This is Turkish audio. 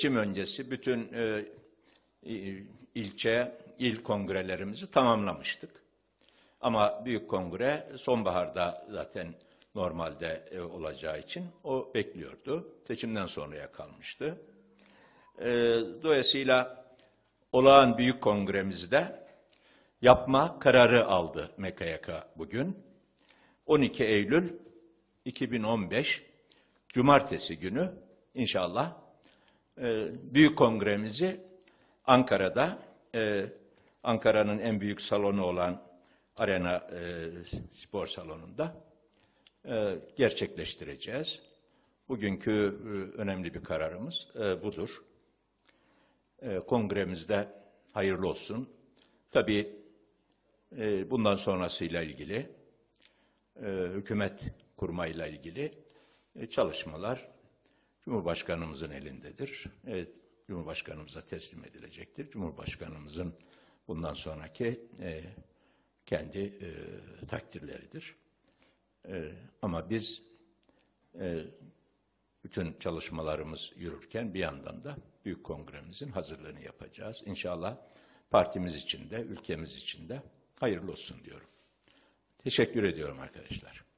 Seçim öncesi bütün e, il- ilçe, il kongrelerimizi tamamlamıştık. Ama büyük kongre sonbaharda zaten normalde e, olacağı için o bekliyordu. Seçimden sonraya kalmıştı. E, dolayısıyla olağan büyük kongremizde yapma kararı aldı MKYK bugün. 12 Eylül 2015 Cumartesi günü inşallah e, büyük kongremizi Ankara'da e, Ankara'nın en büyük salonu olan Arena e, Spor Salonu'nda gerçekleştireceğiz. Bugünkü önemli bir kararımız budur. Kongremizde hayırlı olsun. Tabii e, bundan sonrasıyla ilgili e, hükümet kurmayla ilgili çalışmalar Cumhurbaşkanımızın elindedir. Evet, Cumhurbaşkanımıza teslim edilecektir. Cumhurbaşkanımızın bundan sonraki e, kendi e, takdirleridir. E, ama biz e, bütün çalışmalarımız yürürken bir yandan da Büyük Kongremizin hazırlığını yapacağız. İnşallah partimiz için de, ülkemiz için de hayırlı olsun diyorum. Teşekkür ediyorum arkadaşlar.